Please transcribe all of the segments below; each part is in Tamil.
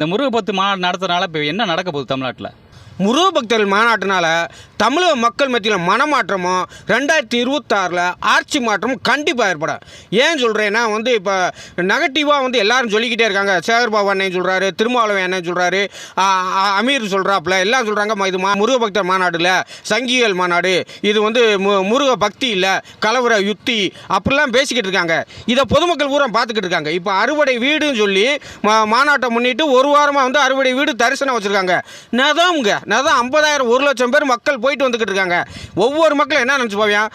இந்த முருகப்பத்து மாநாடு நடத்துறதுனால இப்போ என்ன நடக்க போகுது தமிழ்நாட்டில்? முருக பக்தர்கள் மாநாட்டினால் தமிழக மக்கள் மத்தியில் மனமாற்றமும் ரெண்டாயிரத்தி இருபத்தாறில் ஆட்சி மாற்றமும் கண்டிப்பாக ஏற்படும். ஏன் சொல்கிறேன்னா வந்து இப்போ நெகட்டிவாக வந்து எல்லாரும் சொல்லிக்கிட்டே இருக்காங்க. சேகர்பாபு அண்ணன் சொல்கிறாரு திருமாவளவன் அண்ணன் சொல்கிறாரு அமீர் சொல்கிறாப்புல எல்லாம் சொல்கிறாங்க இது மா முருக பக்தர் மாநாடுல சங்கிகள் மாநாடு இது வந்து மு முருக பக்தி இல்லை கலவர யுத்தி அப்படிலாம் பேசிக்கிட்டு இருக்காங்க. இதை பொதுமக்கள் பூரா பார்த்துக்கிட்டு இருக்காங்க. இப்போ அறுவடை வீடுன்னு சொல்லி மா மாநாட்டை முன்னிட்டு ஒரு வாரமாக வந்து அறுவடை வீடு தரிசனம் வச்சுருக்காங்க. நதம்ங்க ஐம்பதாயிரம் ஒரு லட்சம் பேர் மக்கள் போயிட்டு வந்துக்கிட்டு இருக்காங்க. ஒவ்வொரு மக்களும் என்ன நினச்சி போவியான்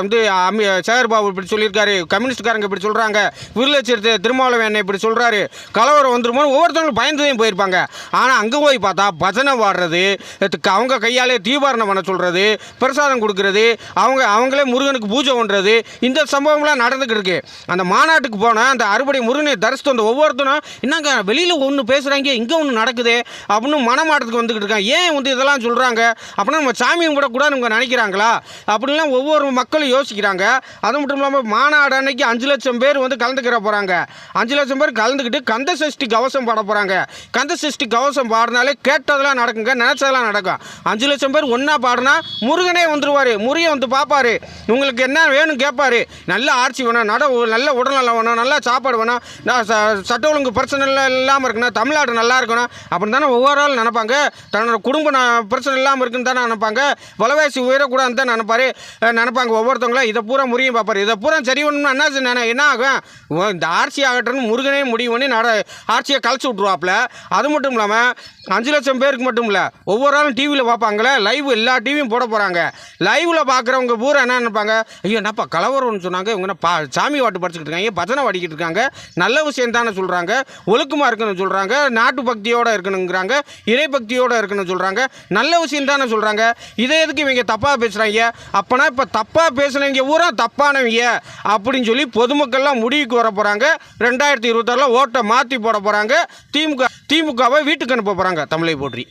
வந்து அமி சேகர்பாபு இப்படி சொல்லியிருக்காரு கம்யூனிஸ்ட்காரங்க இப்படி சொல்கிறாங்க விருலட்சத்து திருமாவளவன் இப்படி சொல்கிறாரு கலவரம் வந்துருமோ ஒவ்வொருத்தவங்களும் பயந்துதான் போயிருப்பாங்க. ஆனால் அங்கே போய் பார்த்தா பஜனை பாடுறது அவங்க கையாலே தீபாரணம் பண்ண சொல்கிறது பிரசாதம் கொடுக்கறது அவங்க அவங்களே முருகனுக்கு பூஜை பண்ணுறது இந்த சம்பவம்லாம் நடந்துக்கிட்டு இருக்கு. அந்த மாநாட்டுக்கு போனால் அந்த அறுபடை முருகனை தரிசித்து வந்த ஒவ்வொருத்தனும் என்னங்க வெளியில் ஒன்று பேசுகிறாங்க இங்கே ஒன்று நடக்குது? அப்படின்னு மனமாட்டத்துக்கு வந்துக்கிட்டு இருக்காங்க. ஏன் வந்து இதெல்லாம் சொல்கிறாங்க அப்படின்னா நம்ம சாமியும் கூட கூட இவங்க நினைக்கிறாங்களா? அப்படின்லாம் ஒவ்வொரு மக்களும் யோசிக்கிறாங்க. அது மட்டும் இல்லாமல் மாநாடு அன்னைக்கு அஞ்சு லட்சம் பேர் வந்து கலந்துக்கிற போகிறாங்க அஞ்சு லட்சம் பேர் கலந்துக்கிட்டு கந்த சஷ்டி கவசம் பாட போகிறாங்க கந்த சஷ்டி கவசம் பாடினாலே கேட்டதெல்லாம் நடக்குங்க நினச்சதெல்லாம் நடக்கும். அஞ்சு லட்சம் பேர் ஒன்றா பாடினா முருகனே வந்துடுவார் முருகன் வந்து பார்ப்பாரு உங்களுக்கு என்ன வேணும் கேட்பாரு நல்ல ஆட்சி வேணும் நட நல்ல உடல்நலம் வேணும் நல்லா சாப்பாடு வேணும். நான் சட்ட ஒழுங்கு பிரச்சனை இல்லாமல் இருக்கணும் தமிழ்நாடு நல்லா இருக்கணும். அப்படின்னு தானே ஒவ்வொரு ஆள் நினைப்பாங்க. தன்னோட குடும்ப குடும்ப பிரச்சனை இல்லாமல் இருக்குன்னு தானே நினைப்பாங்க. வலவாசி உயரக்கூடாதுன்னு தான் நினைப்பாரு. நினைப்பாங்க ஒவ்வொருத்தவங்களும் இதை பூரா முறியும் பார்ப்பாரு இதை பூரா சரி பண்ணணும்னா என்ன என்ன என்ன ஆகும்? ஓ, இந்த ஆர்சி ஆகட்டும்னு முருகனே முடிவு பண்ணி நட ஆட்சியை கழிச்சு விட்ருவாப்புல அது மட்டும் இல்லாமல் அஞ்சு லட்சம் பேருக்கு மட்டும் இல்லை ஒவ்வொரு ஆளும் டிவியில் பார்ப்பாங்களே. லைவ் எல்லா டிவியும் போட போகிறாங்க லைவில் பார்க்குறவங்க பூரா என்ன நினைப்பாங்க? ஐயோ என்னப்பா கலவரம்னு சொன்னாங்க. இவங்க பா சாமி வாட்டு படிச்சுக்கிட்டு இருக்காங்க. பஜனை பாடிக்கிட்டு இருக்காங்க. நல்ல விஷயம் தானே சொல்கிறாங்க ஒழுக்கமாக இருக்கணும்னு சொல்கிறாங்க நாட்டு பக்தியோடு இருக்கணுங்கிறாங்க. இறை பக்தியோடு இருக்கணும்னு சொல்கிறாங்க நல்ல விஷயம் தானே சொல்கிறாங்க இதை எதுக்கு இவங்க தப்பாக பேசுகிறாங்க அப்போனா இப்போ தப்பாக பேசுனவங்க பூரா தப்பானவங்க அப்படின்னு சொல்லி பொதுமக்கள்லாம் முடிவுக்கு வர போகிறாங்க ரெண்டாயிரத்தி இருபத்தாறில் ஓட்டை மாற்றி போட போகிறாங்க திமுக திமுகவை வீட்டுக்கு அனுப்ப போகிறாங்க தமிழை போற்றி.